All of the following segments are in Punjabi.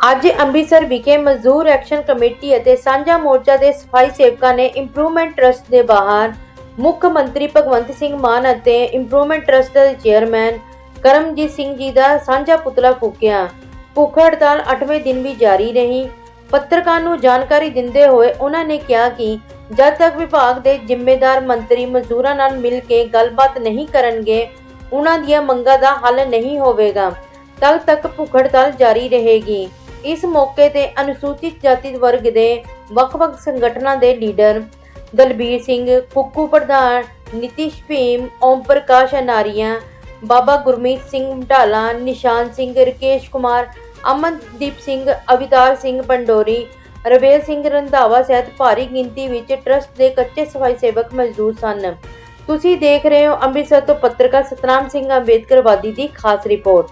ਅੱਜ ਅੰਮ੍ਰਿਤਸਰ ਵਿਖੇ ਮਜ਼ਦੂਰ ਐਕਸ਼ਨ ਕਮੇਟੀ ਅਤੇ ਸਾਂਝਾ ਮੋਰਚਾ ਦੇ ਸਫ਼ਾਈ ਸੇਵਕਾਂ ਨੇ ਇੰਪਰੂਵਮੈਂਟ ਟਰਸਟ ਦੇ ਬਾਹਰ ਮੁੱਖ ਮੰਤਰੀ ਭਗਵੰਤ ਸਿੰਘ ਮਾਨ ਅਤੇ ਇੰਪਰੂਵਮੈਂਟ ਟਰਸਟ ਦੇ ਚੇਅਰਮੈਨ ਕਰਮਜੀਤ ਸਿੰਘ ਜੀ ਦਾ ਸਾਂਝਾ ਪੁਤਲਾ ਫੂਕਿਆ। ਭੁੱਖ ਹੜਤਾਲ 8ਵੇਂ ਦਿਨ ਵੀ ਜਾਰੀ ਰਹੀ। ਪੱਤਰਕਾਰ ਨੂੰ ਜਾਣਕਾਰੀ ਦਿੰਦੇ ਹੋਏ ਉਹਨਾਂ ਨੇ ਕਿਹਾ ਕਿ ਜਦ ਤੱਕ ਵਿਭਾਗ ਦੇ ਜ਼ਿੰਮੇਦਾਰ ਮੰਤਰੀ ਮਜ਼ਦੂਰਾਂ ਨਾਲ ਮਿਲ ਕੇ ਗੱਲਬਾਤ ਨਹੀਂ ਕਰਨਗੇ, ਉਹਨਾਂ ਦੀਆਂ ਮੰਗਾਂ ਦਾ ਹੱਲ ਨਹੀਂ ਹੋਵੇਗਾ, ਤਦ ਤੱਕ ਭੁੱਖ ਹੜਤਾਲ ਜਾਰੀ ਰਹੇਗੀ। ਇਸ ਮੌਕੇ ਤੇ ਅਨੁਸੂਚਿਤ ਜਾਤੀ ਵਰਗ ਦੇ ਵੱਖ-ਵੱਖ ਸੰਗਠਨਾਂ ਦੇ ਲੀਡਰ ਦਲਬੀਰ ਸਿੰਘ ਕੁੱਕੂ ਪ੍ਰਧਾਨ ਨਿਤਿਸ਼ ਭੀਮ, ਓਮ ਪ੍ਰਕਾਸ਼ ਅਨਾਰੀਆ, ਬਾਬਾ ਗੁਰਮੀਤ ਸਿੰਘ ਢਾਲਾ, ਨਿਸ਼ਾਨ ਸਿੰਘ, ਰਕੇਸ਼ ਕੁਮਾਰ, ਅਮਨਦੀਪ ਸਿੰਘ ਅਵਿਤਾਰ ਸਿੰਘ ਪੰਡੋਰੀ, ਰਵੇਲ ਸਿੰਘ ਰੰਧਾਵਾ ਸਹਿਤ ਭਾਰੀ ਗਿਣਤੀ ਵਿੱਚ ਟਰਸਟ ਦੇ ਕੱਚੇ ਸਫ਼ਾਈ ਸੇਵਕ ਮੌਜੂਦ ਸਨ। ਤੁਸੀਂ ਦੇਖ ਰਹੇ ਹੋ ਅੰਮ੍ਰਿਤਸਰ ਤੋਂ ਪੱਤਰਕਾਰ ਸਤਨਾਮ ਸਿੰਘ ਅੰਬੇਦਕਰ ਵਾਦੀ ਦੀ ਖਾਸ ਰਿਪੋਰਟ।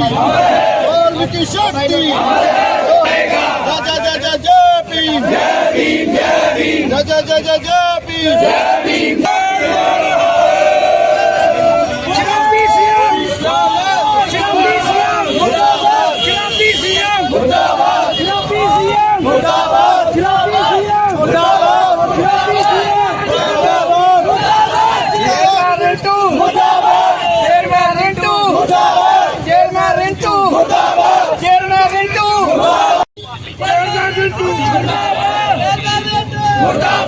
వాల్మీకి శక్తి రాజా రాజా జయ భీమ్ జయ భీమ్ జయ భీమ్ రాజా రాజా జయ భీమ్ జయ భీమ్ ¡Mortal! ¡Mortal!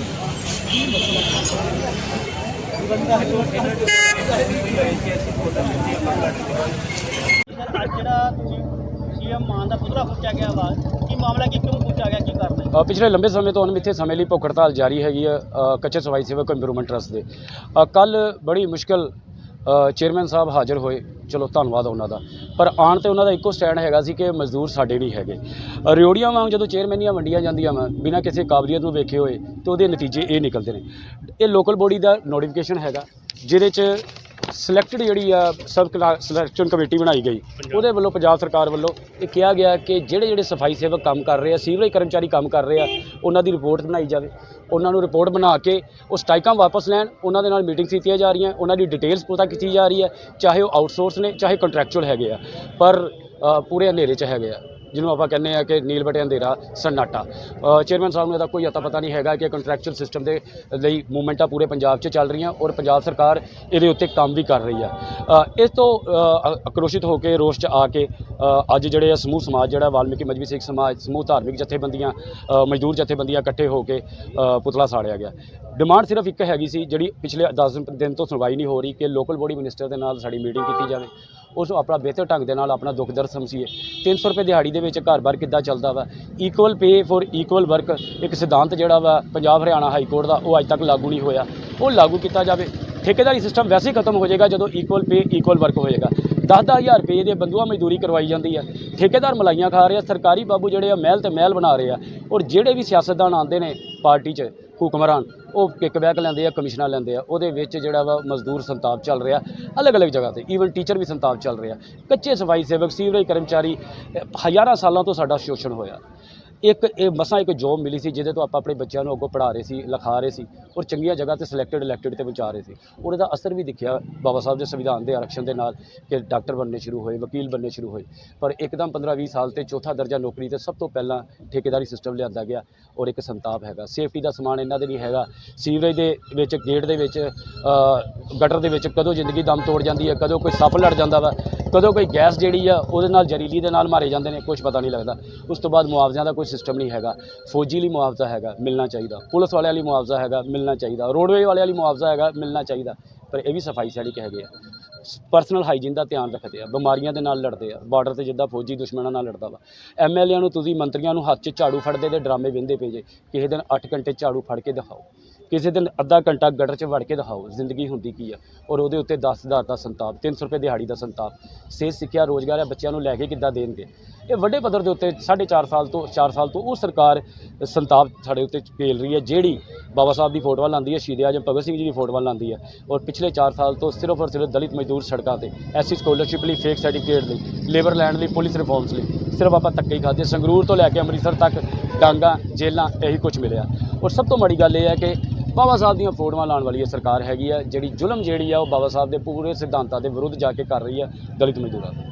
ਅੱਜ ਜਿਹੜਾ ਤੁਸੀਂ ਸੀਐਮ ਮਾਨ ਦਾ ਪੁਤਲਾ ਫੁੱਟਿਆ ਗਿਆ ਵਾ ਕੀ ਮਾਮਲਾ ਕੀ ਕਿਉਂ ਫੁੱਟਿਆ ਗਿਆ ਕੀ ਕਾਰਨ ਅ, ਪਿਛਲੇ ਲੰਬੇ ਸਮੇਂ ਤੋਂ ਅਣਮਿੱਥੇ ਸਮੇਂ ਲਈ ਭੁੱਖ ਹੜਤਾਲ ਜਾਰੀ ਹੈਗੀ ਹੈ। ਅ, ਕੱਚੇ ਸਵਾਈ ਸੇਵਕ ਇੰਪਰੂਵਮੈਂਟ ਟਰੱਸਟ ਦੇ। ਕੱਲ ਬੜੀ ਮੁਸ਼ਕਲ ਚੇਅਰਮੈਨ ਸਾਹਿਬ ਹਾਜ਼ਰ ਹੋਏ। ਚਲੋ ਧੰਨਵਾਦ ਉਹਨਾਂ ਦਾ। ਪਰ ਆਣ ਤੇ ਉਹਨਾਂ ਦਾ ਇੱਕੋ ਸਟੈਂਡ ਹੈਗਾ ਸੀ ਕਿ ਮਜ਼ਦੂਰ ਸਾਡੇ ਨਹੀਂ ਹੈਗੇ। ਅ, ਰਿਓੜੀਆਂ ਵਾਂਗ ਜਦੋਂ ਚੇਅਰਮੈਨੀਆਂ ਵੰਡੀਆਂ ਜਾਂਦੀਆਂ ਵਾ ਬਿਨਾਂ ਕਿਸੇ ਕਾਬਲੀਅਤ ਨੂੰ ਵੇਖੇ ਹੋਏ ਤੇ ਉਹਦੇ ਨਤੀਜੇ ਇਹ ਨਿਕਲਦੇ ਨੇ। ਇਹ ਲੋਕਲ ਬੋਡੀ ਦਾ ਨੋਟੀਫਿਕੇਸ਼ਨ ਹੈਗਾ ਜਿਹਦੇ 'ਚ ਸਿਲੈਕਟਡ ਜਿਹੜੀ ਆ ਸਬ ਸਿਲੈਕਸ਼ਨ ਕਮੇਟੀ ਬਣਾਈ ਗਈ। ਉਹਦੇ ਵੱਲੋਂ ਪੰਜਾਬ ਸਰਕਾਰ ਵੱਲੋਂ ਇਹ ਕਿਹਾ ਗਿਆ ਕਿ ਜਿਹੜੇ ਜਿਹੜੇ ਸਫ਼ਾਈ ਸੇਵਕ ਕੰਮ ਕਰ ਰਹੇ ਆ ਸੀਵਰੇਜ ਕਰਮਚਾਰੀ ਕੰਮ ਕਰ ਰਹੇ ਆ ਉਹਨਾਂ ਦੀ ਰਿਪੋਰਟ ਬਣਾਈ ਜਾਵੇ। ਉਹਨਾਂ ਨੂੰ ਰਿਪੋਰਟ ਬਣਾ ਕੇ ਉਹ ਸਟਾਈਕਾਂ ਵਾਪਸ ਲੈਣ ਉਹਨਾਂ ਦੇ ਨਾਲ ਮੀਟਿੰਗਸ ਕੀਤੀਆਂ ਜਾ ਰਹੀਆਂ ਉਹਨਾਂ ਦੀ ਡਿਟੇਲਸ ਪਤਾ ਕੀਤੀ ਜਾ ਰਹੀ ਹੈ ਚਾਹੇ ਉਹ ਆਊਟਸੋਰਸ ਨੇ ਚਾਹੇ ਕੰਟਰੈਕਚੁਅਲ ਹੈਗੇ ਆ ਪਰ ਪੂਰੇ ਹਨੇਰੇ 'ਚ ਹੈਗੇ ਆ। ਜਿਹਨੂੰ ਆਪਾਂ ਕਹਿੰਦੇ ਆ ਕਿ ਨੀਲ ਬਟੇ ਅੰਧੇਰਾ ਸਨਾਟਾ ਚੇਅਰਮੈਨ ਸਾਹਿਬ ਨੂੰ ਇਹਦਾ ਕੋਈ ਅਤਾ ਪਤਾ ਨਹੀਂ ਹੈਗਾ ਕਿ ਕੰਟਰੈਕਚੁਅਲ ਸਿਸਟਮ ਦੇ ਲਈ ਮੂਵਮੈਂਟਾਂ ਪੂਰੇ ਪੰਜਾਬ 'ਚ ਚੱਲ ਰਹੀਆਂ ਔਰ ਪੰਜਾਬ ਸਰਕਾਰ ਇਹਦੇ ਉੱਤੇ ਕੰਮ ਵੀ ਕਰ ਰਹੀ ਆ। ਇਸ ਤੋਂ ਆਕਰੋਸ਼ਿਤ ਹੋ ਕੇ ਰੋਸ਼ 'ਚ ਆ ਕੇ ਅੱਜ ਜਿਹੜੇ ਆ ਸਮੂਹ ਸਮਾਜ, ਜਿਹੜਾ ਵਾਲਮੀਕੀ ਮਜਬੀ ਸਿੱਖ ਸਮਾਜ, ਸਮੂਹ ਧਾਰਮਿਕ ਜਥੇਬੰਦੀਆਂ ਮਜ਼ਦੂਰ ਜਥੇਬੰਦੀਆਂ ਇਕੱਠੇ ਹੋ ਕੇ ਪੁਤਲਾ ਸਾੜਿਆ ਗਿਆ। ਡਿਮਾਂਡ ਸਿਰਫ ਇੱਕ ਹੈਗੀ ਸੀ ਜਿਹੜੀ ਪਿਛਲੇ 10 ਦਿਨ ਤੋਂ ਸੁਣਵਾਈ ਨਹੀਂ ਹੋ ਰਹੀ ਕਿ ਲੋਕਲ ਬੋਡੀ ਮਿਨਿਸਟਰ ਦੇ ਨਾਲ ਸਾਡੀ ਮੀਟਿੰਗ ਕੀਤੀ ਜਾਵੇ। ਉਸ ਆਪਣਾ ਬਿਹਤਰ ਢੰਗ ਦੇ ਨਾਲ ਆਪਣਾ ਦੁੱਖ ਦਰਦ ਸਮਝੀਏ। 300 ਰੁਪਏ ਦਿਹਾੜੀ ਦੇ ਵਿੱਚ ਘਰ-ਬਾਰ ਕਿੱਦਾਂ ਚੱਲਦਾ ਵਾ? Equal pay for equal work ਇੱਕ ਸਿਧਾਂਤ ਜਿਹੜਾ ਵਾ ਪੰਜਾਬ ਹਰਿਆਣਾ ਹਾਈ ਕੋਰਟ ਦਾ, ਉਹ ਅੱਜ ਤੱਕ ਲਾਗੂ ਨਹੀਂ ਹੋਇਆ। ਉਹ ਲਾਗੂ ਕੀਤਾ ਜਾਵੇ। ਠੇਕੇਦਾਰੀ ਸਿਸਟਮ ਵੈਸੇ ਹੀ ਖਤਮ ਹੋ ਜਾਏਗਾ ਜਦੋਂ ਇਕੁਅਲ ਪੇ ਇਕੁਅਲ ਵਰਕ ਹੋਏਗਾ 10 ਹਜ਼ਾਰ ਰੁਪਏ ਦੇ ਬੰਦੂਆ ਮਜ਼ਦੂਰੀ ਕਰਵਾਈ ਜਾਂਦੀ ਹੈ ਠੇਕੇਦਾਰ ਮਲਾਈਆਂ ਖਾ ਰਹੇ ਆ ਸਰਕਾਰੀ ਬਾਬੂ ਜਿਹੜੇ ਆ ਮਹਿਲ ਤੇ ਮਹਿਲ ਬਣਾ ਰਹੇ ਆ ਔਰ ਜਿਹੜੇ ਵੀ ਸਿਆਸਤਦਾਨ ਆਉਂਦੇ ਨੇ ਪਾਰਟੀ 'ਚ, ਹੁਕਮਰਾਨ, ਉਹ ਕਿੱਕ ਬੈਕ ਲੈਂਦੇ ਆ, ਕਮਿਸ਼ਨਾਂ ਲੈਂਦੇ ਆ, ਉਹਦੇ ਵਿੱਚ ਜਿਹੜਾ ਵਾ ਮਜ਼ਦੂਰ ਸੰਤਾਪ ਚੱਲ ਰਿਹਾ, ਅਲੱਗ-ਅਲੱਗ ਜਗ੍ਹਾ ਤੇ ਈਵਨ ਟੀਚਰ ਵੀ ਸੰਤਾਪ ਚੱਲ ਰਿਹਾ। ਕੱਚੇ ਸਫ਼ਾਈ ਸੇਵਕ, ਸੀਵਰੇਜ ਕਰਮਚਾਰੀ, ਹਜ਼ਾਰਾਂ ਸਾਲਾਂ ਤੋਂ ਸਾਡਾ ਸ਼ੋਸ਼ਣ ਹੋਇਆ। ਇੱਕ ਇਹ ਮਸਾਂ ਇੱਕ ਜੋਬ ਮਿਲੀ ਸੀ, ਜਿਹਦੇ ਤੋਂ ਆਪਾਂ ਆਪਣੇ ਬੱਚਿਆਂ ਨੂੰ ਅੱਗੋਂ ਪੜ੍ਹਾ ਰਹੇ ਸੀ, ਲਿਖਾ ਰਹੇ ਸੀ ਔਰ ਚੰਗੀਆਂ ਜਗ੍ਹਾ ਤੇ ਸਿਲੈਕਟਡ ਇਲੈਕਟਡ ਤੇ ਪਹੁੰਚਾ ਰਹੇ ਸੀ। ਔਰ ਇਹਦਾ ਅਸਰ ਵੀ ਦਿਖਿਆ ਬਾਬਾ ਸਾਹਿਬ ਦੇ ਸੰਵਿਧਾਨ ਦੇ ਆਰਕਸ਼ਣ ਦੇ ਨਾਲ ਕਿ ਡਾਕਟਰ ਬਣਨੇ ਸ਼ੁਰੂ ਹੋਏ, ਵਕੀਲ ਬਣਨੇ ਸ਼ੁਰੂ ਹੋਏ। ਪਰ ਇੱਕਦਮ 15-20 ਸਾਲ ਤੇ ਚੌਥਾ ਦਰਜਾ ਨੌਕਰੀ ਤੇ ਸਭ ਤੋਂ ਪਹਿਲਾਂ ਠੇਕੇਦਾਰੀ ਸਿਸਟਮ ਲਿਆਂਦਾ ਗਿਆ ਔਰ ਇੱਕ ਸੰਤਾਪ ਹੈਗਾ। ਸੇਫਟੀ ਦਾ ਸਮਾਨ ਇਹਨਾਂ ਦੇ ਨਹੀਂ ਹੈਗਾ। ਸੀਵਰੇਜ ਦੇ ਵਿੱਚ, ਗੇਟ ਦੇ ਵਿੱਚ ਗਟਰ ਦੇ ਵਿੱਚ ਕਦੋਂ ਜ਼ਿੰਦਗੀ ਦਮ ਤੋੜ ਜਾਂਦੀ ਹੈ, ਕਦੋਂ ਕੋਈ ਸੱਪ ਲੜ ਜਾਂਦਾ ਵਾ ਕਦੋਂ ਕੋਈ ਗੈਸ ਜਿਹੜੀ ਆ, ਉਹਦੇ ਨਾਲ ਜ਼ਹਿਰੀਲੀ ਦੇ ਨਾਲ ਮਾਰੇ ਜਾਂਦੇ ਨੇ ਕੁਝ ਪਤਾ ਨਹੀਂ ਲੱਗਦਾ। ਉਸ ਤੋਂ ਬਾਅਦ ਮੁਆਵਜ਼ਿਆਂ ਦਾ ਕੋਈ ਸਿਸਟਮ ਨਹੀਂ ਹੈਗਾ। ਫੌਜੀ ਲਈ ਮੁਆਵਜ਼ਾ ਹੈਗਾ, ਮਿਲਣਾ ਚਾਹੀਦਾ। ਪੁਲਿਸ ਵਾਲਿਆਂ ਲਈ ਮੁਆਵਜ਼ਾ ਹੈਗਾ, ਮਿਲਣਾ ਚਾਹੀਦਾ। ਰੋਡਵੇ ਵਾਲਿਆਂ ਲਈ ਮੁਆਵਜ਼ਾ ਹੈਗਾ, ਮਿਲਣਾ ਚਾਹੀਦਾ। ਪਰ ਇਹ ਵੀ ਸਫ਼ਾਈ ਸੈਨਿਕ ਹੈਗੇ ਆ? ਪਰਸਨਲ ਹਾਈਜੀਨ ਦਾ ਧਿਆਨ ਰੱਖਦੇ ਆ। ਬਿਮਾਰੀਆਂ ਦੇ ਨਾਲ ਲੜਦੇ ਆ। ਬਾਰਡਰ ਤੇ ਜਿੱਦਾਂ ਫੌਜੀ ਦੁਸ਼ਮਣਾਂ ਨਾਲ ਲੜਦਾ ਵਾ। ਐਮਐਲਏਆਂ ਨੂੰ ਤੁਸੀਂ ਮੰਤਰੀਆਂ ਨੂੰ ਹੱਥ 'ਚ ਝਾੜੂ ਫੜਦੇ ਤੇ ਡਰਾਮੇ ਵਿੰਦੇ ਪਏ ਜੇ। ਕਿਸੇ ਦਿਨ 8 ਘੰਟੇ ਝਾੜੂ ਫੜ ਕੇ ਦਿਖਾਓ। ਕਿਸੇ ਦਿਨ ਅੱਧਾ ਘੰਟਾ ਗਟਰ 'ਚ ਵੜ ਕੇ ਦਿਖਾਓ, ਜ਼ਿੰਦਗੀ ਹੁੰਦੀ ਕੀ ਆ? ਔਰ ਉਹਦੇ ਉੱਤੇ 10 ਹਜ਼ਾਰ ਦਾ ਸੰਤਾਪ 300 ਰੁਪਏ ਦਿਹਾੜੀ ਦਾ ਸੰਤਾਪ, ਸਿਹਤ, ਸਿੱਖਿਆ, ਰੋਜ਼ਗਾਰ ਆ, ਬੱਚਿਆਂ ਨੂੰ ਲੈ ਕੇ ਕਿੱਦਾਂ ਦੇਣਗੇ? ਇਹ ਵੱਡੇ ਪੱਧਰ ਦੇ ਉੱਤੇ 4.5 ਸਾਲ ਤੋਂ 4 ਸਾਲ ਤੋਂ ਉਹ ਸਰਕਾਰ ਸੰਤਾਪ ਸਾਡੇ ਉੱਤੇ ਪੇਲ ਰਹੀ ਹੈ, ਜਿਹੜੀ ਬਾਬਾ ਸਾਹਿਬ ਦੀ ਫੋਟੋਆਂ ਲਾਉਂਦੀ ਹੈ, ਸ਼ਹੀਦ ਆਜਮ ਭਗਤ ਸਿੰਘ ਜੀ ਦੀ ਫੋਟੋਆਂ ਲਾਉਂਦੀ ਹੈ। ਔਰ ਪਿਛਲੇ 4 ਸਾਲ ਤੋਂ ਸਿਰਫ ਔਰ ਸਿਰਫ ਦਲਿਤ ਮਜ਼ਦੂਰ ਸੜਕਾਂ ਤੇ ਐਸੀ ਸਕਾਲਰਸ਼ਿਪ ਲਈ ਫੇਕ ਸਰਟੀਫਿਕੇਟ ਲਈ ਲੇਬਰ ਲੈਂਡ ਲਈ ਪੁਲਿਸ ਰਿਫਾਰਮਸ ਲਈ, ਸਿਰਫ ਆਪਾਂ ਧੱਕੇ ਹੀ ਖਾਦੇ ਸੰਗਰੂਰ ਤੋਂ ਲੈ ਕੇ ਅੰਮ੍ਰਿਤਸਰ ਤੱਕ ਡਾਂਗਾ ਜੇਲਾਂ, ਇਹੀ ਕੁਝ ਮਿਲਿਆ। ਔਰ ਸਭ ਤੋਂ ਮਾੜੀ ਗੱਲ ਇਹ ਹੈ ਕਿ ਬਾਬਾ ਸਾਹਿਬ ਦੀਆਂ ਫੋਟੋਆਂ ਲਾਉਣ ਵਾਲੀ ਇਹ ਸਰਕਾਰ ਹੈਗੀ ਹੈ ਜਿਹੜੀ ਜ਼ੁਲਮ ਜਿਹੜੀ ਆ, ਉਹ ਬਾਬਾ ਸਾਹਿਬ ਦੇ ਪੂਰੇ ਸਿਧਾਂਤਾਂ ਦੇ ਵਿਰੁੱਧ ਜਾ ਕੇ ਕਰ ਰਹੀ ਹੈ ਦਲਿਤ ਮਜ਼ਦੂਰਾਂ ਤੇ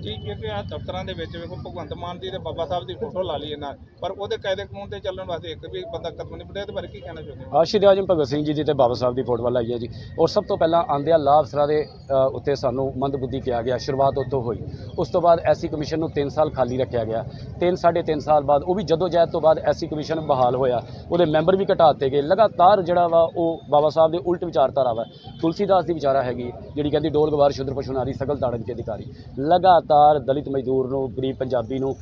ਜੀ, ਕਿਉਂਕਿ ਆ ਦਫ਼ਤਰਾਂ ਦੇ ਵਿੱਚ ਵੇਖੋ, ਭਗਵੰਤ ਮਾਨ ਦੀ ਤੇ ਬਾਬਾ ਸਾਹਿਬ ਦੀ ਫੋਟੋ ਲਾ ਲਈ ਇਹਨਾਂ ਪਰ ਉਹਦੇ ਕਾਇਦੇ ਕਾਨੂੰਨ ਤੇ ਚੱਲਣ ਵਾਸਤੇ ਇੱਕ ਵੀ ਬੰਦਾ ਕਦਮ ਨਹੀਂ ਪੁੱਟਿਆ, ਇਹਦੇ ਬਾਰੇ ਕੀ ਕਹਿਣਾ ਚਾਹੁੰਦੇ ਹੋ? ਆਸ਼ਿਦ ਆਜਮ ਭਗਤ ਸਿੰਘ ਜੀ ਦੀ ਤੇ ਬਾਬਾ ਸਾਹਿਬ ਦੀ ਫੋਟੋ ਲਾਈ ਹੈ ਜੀ। ਔਰ ਸਭ ਤੋਂ ਪਹਿਲਾਂ ਆਂਦਿਆਂ ਲਾਭ ਅਫਸਰਾਂ ਦੇ ਉੱਤੇ ਸਾਨੂੰ ਮੰਦਬੁੱਧੀ ਕਿਹਾ ਗਿਆ ਸ਼ੁਰੂਆਤ ਉੱਥੋਂ ਹੋਈ। ਉਸ ਤੋਂ ਬਾਅਦ ਐਸੀ ਕਮਿਸ਼ਨ ਨੂੰ 3 ਸਾਲ ਖਾਲੀ ਰੱਖਿਆ ਗਿਆ। 3 3.5 ਸਾਲ ਬਾਅਦ ਉਹ ਵੀ ਜਦੋਂ ਜਹਿਦ ਤੋਂ ਬਾਅਦ ਐਸੀ ਕਮਿਸ਼ਨ ਬਹਾਲ ਹੋਇਆ, ਉਹਦੇ ਮੈਂਬਰ ਵੀ ਘਟਾ ਦਿੱਤੇ ਗਏ। ਲਗਾਤਾਰ ਜਿਹੜਾ ਵਾ, ਉਹ ਬਾਬਾ ਸਾਹਿਬ ਦੇ ਉਲਟ ਵਿਚਾਰਧਾਰਾ ਵਾ। ਤੁਲਸੀਦਾਸ ਦੀ ਵਿਚਾਰਾ ਹੈਗੀ, ਜਿਹੜੀ ਕਹਿੰਦੀ ਡੋਲ ਗਵਾਰ ਸ਼ੁੱਧਰ ਪਸ਼ੂ ਨਾਰੀ, ਸਗਲ ਤਾੜਨ ਕੇ ਅਧਿਕਾਰੀ। ਲਗਾਤਾਰ ਦਲਿਤ ਮਜ਼ਦੂਰ ਨੂੰ, ਗਰੀਬ ਪੰਜਾਬੀ ਨੂੰ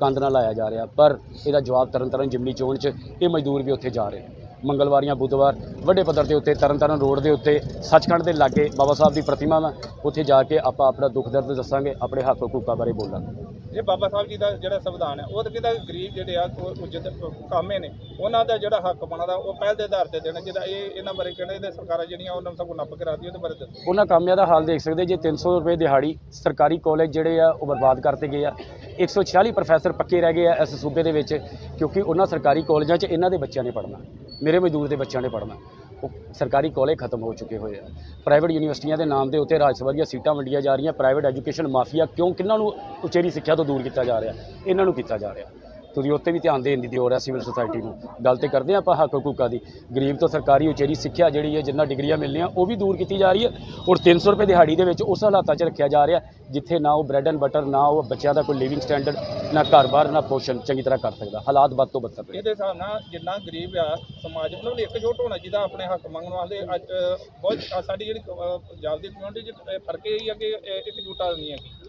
ਕੰਧ ਨਾਲ ਲਾਇਆ ਜਾ ਰਿਹਾ। ਪਰ ਇਹਦਾ ਜਵਾਬ ਤਰਨ ਤਾਰਨ ਜਿਮਨੀ ਚੋਣ 'ਚ ਇਹ ਮਜ਼ਦੂਰ ਵੀ ਉੱਥੇ ਜਾ ਰਹੇ ਮੰਗਲਵਾਰ ਜਾਂ ਬੁੱਧਵਾਰ, ਵੱਡੇ ਪੱਧਰ ਦੇ ਉੱਤੇ ਤਰਨ ਤਾਰਨ ਰੋਡ ਦੇ ਉੱਤੇ, ਸੱਚਖੰਡ ਦੇ ਲਾਗੇ ਬਾਬਾ ਸਾਹਿਬ ਦੀ ਪ੍ਰਤਿਮਾ ਵਾ। ਉੱਥੇ ਜਾ ਕੇ ਆਪਾਂ ਆਪਣਾ ਦੁੱਖ ਦਰਦ ਦੱਸਾਂਗੇ, ਆਪਣੇ ਹੱਕ ਹਕੂਕਾਂ ਬਾਰੇ ਬੋਲਾਂਗੇ। ਇਹ ਬਾਬਾ ਸਾਹਿਬ ਜੀ ਦਾ ਜਿਹੜਾ ਸੰਵਿਧਾਨ ਹੈ, ਉਹ ਤਾਂ ਕਹਿੰਦਾ ਗਰੀਬ ਜਿਹੜੇ ਆ, ਉਹ ਉੱਜਤ ਕਾਮੇ ਨੇ। ਉਹਨਾਂ ਦਾ ਜਿਹੜਾ ਹੱਕ ਬਣਦਾ, ਉਹ ਪਹਿਲ ਦੇ ਆਧਾਰ ਤੇ ਦੇਣਾ ਜਿਹਦਾ ਇਹ ਇਹਨਾਂ ਬਾਰੇ ਕਹਿੰਦੇ, ਇਹਦੇ ਸਰਕਾਰਾਂ ਜਿਹੜੀਆਂ, ਉਹਨਾਂ ਨੂੰ ਸਭ ਕੁਝ ਨੱਪ ਕੇ ਰੱਖਦੀ ਉਹਦੇ ਬਾਰੇ ਦੱਸੋ। ਉਹਨਾਂ ਕਾਮਿਆਂ ਦਾ ਹਾਲ ਦੇਖ ਸਕਦੇ ਜੇ 300 ਰੁਪਏ ਦਿਹਾੜੀ ਸਰਕਾਰੀ ਕਾਲਜ ਜਿਹੜੇ ਆ, ਉਹ ਬਰਬਾਦ ਕਰਤੇ ਗਏ ਆ। 146 ਪ੍ਰੋਫੈਸਰ ਪੱਕੇ ਰਹਿ ਗਏ ਆ ਇਸ ਸੂਬੇ ਦੇ ਵਿੱਚ, ਕਿਉਂਕਿ ਉਹਨਾਂ ਸਰਕਾਰੀ ਕਾਲਜਾਂ 'ਚ ਇਹਨਾਂ ਦੇ ਬੱਚਿਆਂ ਨੇ ਪੜ੍ਹਨਾ, ਮੇਰੇ ਮਜ਼ਦੂਰ ਦੇ ਬੱਚਿਆਂ ਨੇ ਪੜ੍ਹਨਾ। ਉਹ ਸਰਕਾਰੀ ਕਾਲਜ ਖਤਮ ਹੋ ਚੁੱਕੇ ਹੋਏ ਆ। ਪ੍ਰਾਈਵੇਟ ਯੂਨੀਵਰਸਿਟੀਆਂ ਦੇ ਨਾਮ ਦੇ ਉੱਤੇ ਰਾਜ ਸਭਾ ਦੀਆਂ ਸੀਟਾਂ ਵੰਡੀਆਂ ਜਾ ਰਹੀਆਂ। ਪ੍ਰਾਈਵੇਟ ਐਜੂਕੇਸ਼ਨ ਮਾਫੀਆ ਕਿਉਂ? ਕਿੰਨਾਂ ਨੂੰ ਉਚੇਰੀ ਸਿੱਖਿਆ ਤੋਂ ਦੂਰ ਕੀਤਾ ਜਾ ਰਿਹਾ? ਇਹਨਾਂ ਨੂੰ ਕੀਤਾ ਜਾ ਰਿਹਾ। ਤੁਸੀਂ ਉੱਤੇ ਵੀ ਧਿਆਨ ਦੇਣ ਦੀ ਲੋੜ ਹੈ ਸਿਵਲ ਸੁਸਾਇਟੀ ਨੂੰ। ਗੱਲ ਤੇ ਕਰਦੇ ਹਾਂ ਆਪਾਂ ਹੱਕ ਹਕੂਕਾਂ ਦੀ। ਗਰੀਬ ਤੋਂ ਸਰਕਾਰੀ ਉਚੇਰੀ ਸਿੱਖਿਆ ਜਿਹੜੀ ਹੈ, ਜਿੰਨਾ ਡਿਗਰੀਆਂ ਮਿਲਣੀਆਂ, ਉਹ ਵੀ ਦੂਰ ਕੀਤੀ ਜਾ ਰਹੀ ਹੈ। ਔਰ 300 ਰੁਪਏ ਦਿਹਾੜੀ ਦੇ ਵਿੱਚ ਉਸ ਹਾਲਾਤਾਂ 'ਚ ਰੱਖਿਆ ਜਾ ਰਿਹਾ, ਜਿੱਥੇ ਨਾ ਉਹ ਬ੍ਰੈਡ ਐਂਡ ਬਟਰ ਨਾ ਉਹ ਬੱਚਿਆਂ ਦਾ ਕੋਈ ਲਿਵਿੰਗ ਸਟੈਂਡਰਡ ਨਾ ਘਰ-ਬਾਰ ਨਾ ਪੋਸ਼ਣ ਚੰਗੀ ਤਰ੍ਹਾਂ ਕਰ ਸਕਦਾ। ਹਾਲਾਤ ਵੱਧ ਤੋਂ ਵੱਧ ਨੇ ਇਹਦੇ ਹਿਸਾਬ ਨਾਲ ਜਿੰਨਾ ਗਰੀਬ ਆ ਸਮਾਜ ਉਹਨਾਂ ਨੂੰ ਇਕਜੁੱਟ ਹੋਣਾ ਚਾਹੀਦਾ ਆਪਣੇ ਹੱਕ ਮੰਗਣ ਵਾਸਤੇ। ਅੱਜ ਬਹੁਤ ਸਾਡੀ ਜਿਹੜੀ ਪੰਜਾਬ ਦੀ ਕਮਿਊਨਿਟੀ 'ਚ ਫ਼ਰਕ ਇਹ ਹੀ ਆ ਕਿ ਅ, ਇਕਜੁੱਟਤਾ ਨਹੀਂ ਹੈਗੀ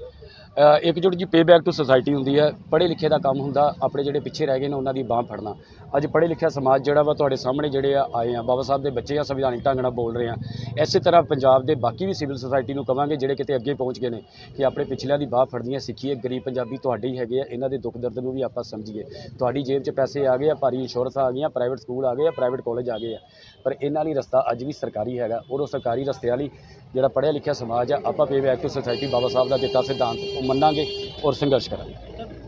ਇੱਕਜੁੱਟ ਜੀ ਪੇ ਬੈਕ ਟੂ ਸੁਸਾਇਟੀ ਹੁੰਦੀ ਹੈ, ਪੜ੍ਹੇ ਲਿਖੇ ਦਾ ਕੰਮ ਹੁੰਦਾ, ਆਪਣੇ ਜਿਹੜੇ ਪਿੱਛੇ ਰਹਿ ਗਏ ਨੇ, ਉਹਨਾਂ ਦੀ ਬਾਹ ਫੜਨਾ। ਅੱਜ ਪੜ੍ਹੇ ਲਿਖਿਆ ਸਮਾਜ ਜਿਹੜਾ ਵਾ ਤੁਹਾਡੇ ਸਾਹਮਣੇ ਜਿਹੜੇ ਆ, ਆਏ ਆ, ਬਾਬਾ ਸਾਹਿਬ ਦੇ ਬੱਚੇ ਆ, ਸੰਵਿਧਾਨਿਕ ਢੰਗ ਨਾਲ ਬੋਲ ਰਹੇ ਆ। ਇਸੇ ਤਰ੍ਹਾਂ ਪੰਜਾਬ ਦੇ ਬਾਕੀ ਵੀ ਸਿਵਲ ਸੁਸਾਇਟੀ ਨੂੰ ਕਵਾਂਗੇ, ਜਿਹੜੇ ਕਿਤੇ ਅੱਗੇ ਪਹੁੰਚ ਗਏ ਨੇ, ਕਿ ਆਪਣੇ ਪਿਛਲਿਆਂ ਦੀ ਬਾਹ ਫੜਨੀਆਂ ਸਿੱਖੀਏ, ਗਰੀਬ ਪੰਜਾਬੀ ਤੁਹਾਡੇ ਹੀ ਹੈਗੇ ਆ, ਇਹਨਾਂ ਦੇ ਦੁੱਖ ਦਰਦ ਨੂੰ ਵੀ ਆਪਾਂ ਸਮਝੀਏ। ਤੁਹਾਡੀ ਜੇਬ 'ਚ ਪੈਸੇ ਆ ਗਏ ਆ, ਭਾਰੀ ਇੰਸ਼ੋਰੈਂਸ ਆ ਗਈਆਂ ਪ੍ਰਾਈਵੇਟ ਸਕੂਲ ਆ ਗਏ ਆ ਪ੍ਰਾਈਵੇਟ ਕਾਲਜ ਆ ਗਏ ਆ। ਪਰ ਇਹਨਾਂ ਲਈ ਰਸਤਾ ਅੱਜ ਵੀ ਸਰਕਾਰੀ ਹੈਗਾ ਔਰ ਉਹ ਸਰਕਾਰੀ ਰਸਤਿਆਂ ਵਾਲੀ ਜਿਹੜਾ ਪੜ੍ਹਿਆ ਲਿਖਿਆ ਸਮਾਜ ਆ, ਆਪਾਂ pay back to society Baba Saheb ਦਾ ਦਿੱਤਾ ਸਿਧਾਂਤ ਉਹ ਮੰਨਾਂਗੇ ਔਰ ਸੰਘਰਸ਼ ਕਰਾਂਗੇ।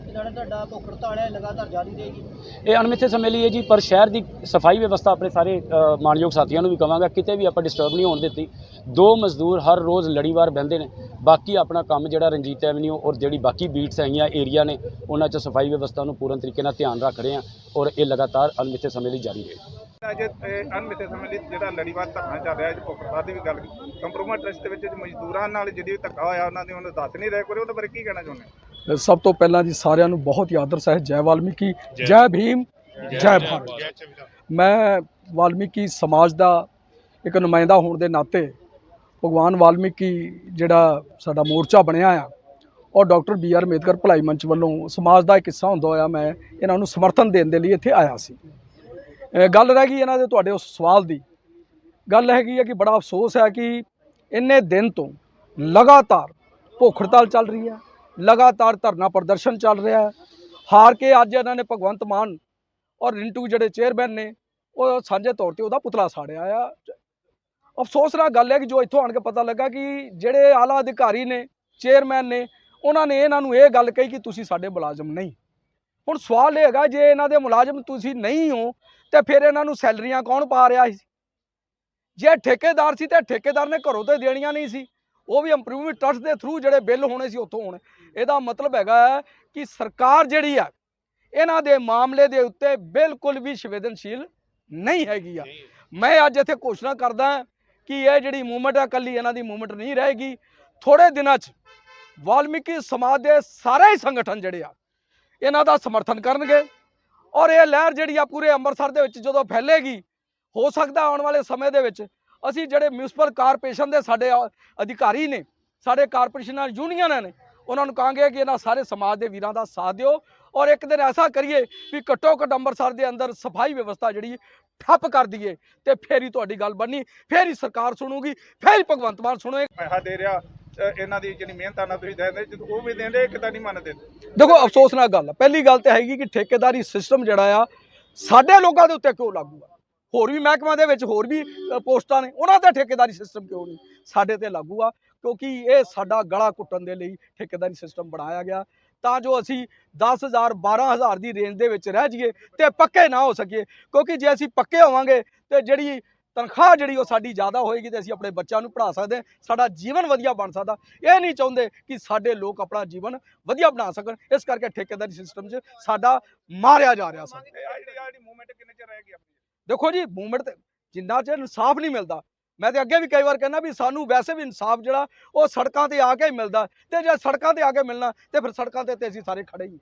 ਜਿਹੜਾ ਤੁਹਾਡਾ ਭੁੱਖ ਹੜਤਾਲ ਹੈ ਲਗਾਤਾਰ ਜਾਰੀ ਰਹੇਗੀ। ਇਹ ਅਣਮਿੱਥੇ ਸਮੇਂ ਲਈ ਹੈ ਜੀ ਪਰ ਸ਼ਹਿਰ ਦੀ ਸਫ਼ਾਈ ਵਿਵਸਥਾ ਆਪਣੇ ਸਾਰੇ ਅ, ਮਾਣਯੋਗ ਸਾਥੀਆਂ ਨੂੰ ਵੀ ਕਵਾਂਗਾ ਕਿਤੇ ਵੀ ਆਪਾਂ ਡਿਸਟਰਬ ਨਹੀਂ ਹੋਣ ਦਿੱਤੀ। ਦੋ ਮਜ਼ਦੂਰ ਹਰ ਰੋਜ਼ ਲੜੀਵਾਰ ਬਹਿੰਦੇ ਨੇ। ਬਾਕੀ ਆਪਣਾ ਕੰਮ ਜਿਹੜਾ ਰਣਜੀਤ ਐਵਨਿਊ ਔਰ ਜਿਹੜੀ ਬਾਕੀ ਬੀਟਸ ਹੈਗੀਆਂ ਏਰੀਆ ਨੇ ਉਹਨਾਂ 'ਚ ਸਫ਼ਾਈ ਵਿਵਸਥਾ ਨੂੰ ਪੂਰਨ ਤਰੀਕੇ ਨਾਲ ਧਿਆਨ ਰੱਖ ਰਹੇ ਹਾਂ ਔਰ ਇਹ ਲਗਾਤਾਰ ਅਣਮਿੱਥੇ ਸਮੇਂ ਲਈ ਜਾਰੀ ਰਹੇਗਾ। ਅੱਜ ਅਨਮਿੱਥੇ ਸਮੇਂ ਲਈ ਜਿਹੜਾ ਲੜੀਵਾਰ ਧਰਨਾ ਚੱਲ ਰਿਹਾ ਅੱਜ ਭੁੱਖਤਾ ਦੀ ਵੀ ਗੱਲ ਕੰਪਰੋਮਾਈਜ਼ ਟਰਸਟ ਦੇ ਵਿੱਚ ਮਜ਼ਦੂਰਾਂ ਨਾਲ ਜਿਹੜੀ ਧੱਕਾ ਹੋਇਆ ਉਹਨਾਂ ਦੇ ਉਹਨੂੰ ਦੱਸ ਨਹੀਂ ਰਹੇ। ਕੋਈ ਉਹਦੇ ਬਾਰੇ ਕੀ ਕਹਿਣਾ ਚਾਹੁੰਦੇ? ਸਭ ਤੋਂ ਪਹਿਲਾਂ ਜੀ ਸਾਰਿਆਂ ਨੂੰ ਬਹੁਤ ਹੀ ਆਦਰ ਸਹਿਤ ਜੈ ਵਾਲਮੀਕੀ ਜੈ ਭੀਮ ਜੈ ਭਾਰਤ। ਮੈਂ ਵਾਲਮੀਕੀ ਸਮਾਜ ਦਾ ਇੱਕ ਨੁਮਾਇੰਦਾ ਹੋਣ ਦੇ ਨਾਤੇ ਭਗਵਾਨ ਵਾਲਮੀਕੀ ਜਿਹੜਾ ਸਾਡਾ ਮੋਰਚਾ ਬਣਿਆ ਆ ਔਰ ਡਾਕਟਰ ਬੀ ਆਰ ਅੰਬੇਦਕਰ ਭਲਾਈ ਮੰਚ ਵੱਲੋਂ ਸਮਾਜ ਦਾ ਇੱਕ ਹਿੱਸਾ ਹੁੰਦਾ ਹੋਇਆ ਮੈਂ ਇਹਨਾਂ ਨੂੰ ਸਮਰਥਨ ਦੇਣ ਦੇ ਲਈ ਇੱਥੇ ਆਇਆ ਸੀ। ਗੱਲ ਰਹਿ ਗਈ ਇਹਨਾਂ ਦੇ ਤੁਹਾਡੇ ਉਸ ਸਵਾਲ ਦੀ। ਗੱਲ ਹੈਗੀ ਹੈ ਕਿ ਬੜਾ ਅਫਸੋਸ ਹੈ ਕਿ ਇੰਨੇ ਦਿਨ ਤੋਂ ਲਗਾਤਾਰ ਭੁੱਖ ਹੜਤਾਲ ਚੱਲ ਰਹੀ ਹੈ, ਲਗਾਤਾਰ ਧਰਨਾ ਪ੍ਰਦਰਸ਼ਨ ਚੱਲ ਰਿਹਾ ਹੈ। ਹਾਰ ਕੇ ਅੱਜ ਇਹਨਾਂ ਨੇ ਭਗਵੰਤ ਮਾਨ ਔਰ ਰਿੰਟੂ ਜਿਹੜੇ ਚੇਅਰਮੈਨ ਨੇ, ਉਹ ਸਾਂਝੇ ਤੌਰ ਤੇ ਉਹਦਾ ਪੁਤਲਾ ਸਾੜਿਆ ਆ। ਅਫਸੋਸ ਨਾਲ ਗੱਲ ਹੈ ਕਿ ਜੋ ਇੱਥੋਂ ਆਣ ਕੇ ਪਤਾ ਲੱਗਾ ਕਿ ਜਿਹੜੇ ਆਲਾ ਅਧਿਕਾਰੀ ਨੇ, ਚੇਅਰਮੈਨ ਨੇ, ਉਹਨਾਂ ਨੇ ਇਹਨਾਂ ਨੂੰ ਇਹ ਗੱਲ ਕਹੀ ਕਿ ਤੁਸੀਂ ਸਾਡੇ ਮੁਲਾਜ਼ਮ ਨਹੀਂ। ਹੁਣ ਸਵਾਲ ਇਹ ਹੈਗਾ, ਜੇ ਇਹਨਾਂ ਦੇ ਮੁਲਾਜ਼ਮ ਤੁਸੀਂ ਨਹੀਂ ਹੋ ਤੇ ਫਿਰ ਇਹਨਾਂ ਨੂੰ ਸੈਲਰੀਆਂ ਕੌਣ ਪਾ ਰਿਹਾ ਸੀ? ਜੇ ਠੇਕੇਦਾਰ ਸੀ ਤੇ ਠੇਕੇਦਾਰ ਨੇ ਘਰੋਂ ਤੇ ਦੇਣੀਆਂ ਨਹੀਂ ਸੀ। ਉਹ ਵੀ ਇੰਪਰੂਵਮੈਂਟ ਟਰਸਟ ਦੇ ਥਰੂ ਜਿਹੜੇ ਬਿੱਲ ਹੋਣੇ ਸੀ ਉੱਥੋਂ ਹੋਣੇ। ਇਹਦਾ ਮਤਲਬ ਹੈਗਾ ਹੈ ਕਿ ਸਰਕਾਰ ਜਿਹੜੀ ਆ, ਇਹਨਾਂ ਦੇ ਮਾਮਲੇ ਦੇ ਉੱਤੇ ਬਿਲਕੁਲ ਵੀ ਸੰਵੇਦਨਸ਼ੀਲ ਨਹੀਂ ਹੈਗੀ ਆ। ਮੈਂ ਅੱਜ ਇੱਥੇ ਘੋਸ਼ਣਾ ਕਰਦਾ ਕਿ ਇਹ ਜਿਹੜੀ ਮੂਵਮੈਂਟ ਆ, ਕੱਲੀ ਇਹਨਾਂ ਦੀ ਮੂਵਮੈਂਟ ਨਹੀਂ ਰਹੇਗੀ। ਥੋੜੇ ਦਿਨਾਂ 'ਚ ਵਾਲਮੀਕੀ ਸਮਾਜ ਦੇ ਸਾਰੇ ਹੀ ਸੰਗਠਨ ਜਿਹੜੇ ਆ, ਇਹਨਾਂ ਦਾ ਸਮਰਥਨ ਕਰਨਗੇ। ਔਰ ਇਹ ਲਹਿਰ ਜਿਹੜੀ ਆ ਪੂਰੇ ਅੰਮ੍ਰਿਤਸਰ ਦੇ ਵਿੱਚ ਜਦੋਂ ਫੈਲੇਗੀ, ਹੋ ਸਕਦਾ ਆਉਣ ਵਾਲੇ ਸਮੇਂ ਦੇ ਵਿੱਚ ਅਸੀਂ ਜਿਹੜੇ ਮਿਊਨਿਸਪਲ ਕਾਰਪੋਰੇਸ਼ਨ ਦੇ ਸਾਡੇ ਅਧਿਕਾਰੀ ਨੇ, ਸਾਡੇ ਕਾਰਪੋਰੇਸ਼ਨਾਂ ਯੂਨੀਅਨਾਂ ਨੇ, ਉਹਨਾਂ ਨੂੰ ਕਹਾਂਗੇ ਕਿ ਇਹਨਾਂ ਸਾਰੇ ਸਮਾਜ ਦੇ ਵੀਰਾਂ ਦਾ ਸਾਥ ਦਿਓ ਔਰ ਇੱਕ ਦਿਨ ਐਸਾ ਕਰੀਏ ਵੀ ਘੱਟੋ ਘੱਟ ਅੰਮ੍ਰਿਤਸਰ ਦੇ ਅੰਦਰ ਸਫ਼ਾਈ ਵਿਵਸਥਾ ਜਿਹੜੀ ਠੱਪ ਕਰ ਦਈਏ ਤੇ ਫੇਰ ਹੀ ਤੁਹਾਡੀ ਗੱਲ ਬਣਨੀ, ਫੇਰ ਹੀ ਸਰਕਾਰ ਸੁਣੂਗੀ, ਫੇਰ ਹੀ ਭਗਵੰਤ ਮਾਨ ਸੁਣੂਗੇ। ਪੈਸਾ ਦੇ ਰਿਹਾ ਇਹਨਾਂ ਦੀ ਜਿਹੜੀ ਮਿਹਨਤਾਂ ਨਾਲ ਤੁਸੀਂ ਦੇ ਜਦੋਂ ਉਹ ਵੀ ਦਿੰਦੇ ਕਿਦਾਂ ਨਹੀਂ ਮੰਨਦੇ। ਦੇਖੋ ਅਫਸੋਸ ਗੱਲ ਪਹਿਲੀ ਗੱਲ ਤੇ ਹੈਗੀ ਕਿ ਠੇਕੇਦਾਰੀ ਸਿਸਟਮ ਜਿਹੜਾ ਆ, ਸਾਡੇ ਲੋਕਾਂ ਦੇ ਉੱਤੇ ਕਿਉਂ ਲਾਗੂ ਆ? ਹੋਰ ਵੀ ਮਹਿਕਮਾ ਦੇ ਵਿੱਚ ਹੋਰ ਵੀ ਪੋਸਟਾਂ ਨੇ, ਉਹਨਾਂ ਤੇ ਠੇਕੇਦਾਰੀ ਸਿਸਟਮ ਕਿਉਂ ਨਹੀਂ? ਸਾਡੇ ਤੇ ਲਾਗੂ ਆ, ਕਿਉਂਕਿ ਇਹ ਸਾਡਾ ਗਲਾ ਘੁੱਟਣ ਦੇ ਲਈ ਠੇਕੇਦਾਰੀ ਸਿਸਟਮ ਬਣਾਇਆ ਗਿਆ। ਤਾਂ ਜੋ ਅਸੀਂ 10000 12000 ਦੀ ਰੇਂਜ ਦੇ ਵਿੱਚ ਰਹਿ ਜਾਈਏ ਤੇ ਪੱਕੇ ਨਾ ਹੋ ਸਕੀਏ, ਕਿਉਂਕਿ ਜੇ ਅਸੀਂ ਪੱਕੇ ਹੋਵਾਂਗੇ ਤੇ ਜਿਹੜੀ ਤਨਖਾਹ ਜਿਹੜੀ ਉਹ ਸਾਡੀ ਜ਼ਿਆਦਾ ਹੋਏਗੀ ਤੇ ਅਸੀਂ ਆਪਣੇ ਬੱਚਿਆਂ ਨੂੰ ਪੜ੍ਹਾ ਸਕਦੇ ਹਾਂ, ਸਾਡਾ ਜੀਵਨ ਵਧੀਆ ਬਣ ਸਕਦਾ। ਇਹ ਨਹੀਂ ਚਾਹੁੰਦੇ ਕਿ ਸਾਡੇ ਲੋਕ ਆਪਣਾ ਜੀਵਨ ਵਧੀਆ ਬਣਾ ਸਕਣ ਇਸ ਕਰਕੇ ਠੇਕੇਦਾਰੀ ਸਿਸਟਮ 'ਚ ਸਾਡਾ ਮਾਰਿਆ ਜਾ ਰਿਹਾ ਸਾਨੂੰ। ਦੇਖੋ ਜੀ ਮੂਵਮੈਂਟ ਤੇ ਜਿੰਨਾ ਚਿਰ ਇਨਸਾਫ ਨਹੀਂ ਮਿਲਦਾ ਮੈਂ ਤੇ ਅੱਗੇ ਵੀ ਕਈ ਵਾਰ ਕਹਿੰਦਾ ਵੀ ਸਾਨੂੰ ਵੈਸੇ ਵੀ ਇਨਸਾਫ ਜਿਹੜਾ ਉਹ ਸੜਕਾਂ ਤੇ ਆ ਕੇ ਹੀ ਮਿਲਦਾ। ਤੇ ਜੇ ਸੜਕਾਂ ਤੇ ਆ ਕੇ ਮਿਲਣਾ ਤੇ ਫਿਰ ਸੜਕਾਂ ਤੇ ਤੇ ਅਸੀਂ ਸਾਰੇ ਖੜੇ ਹੀ ਹਾਂ।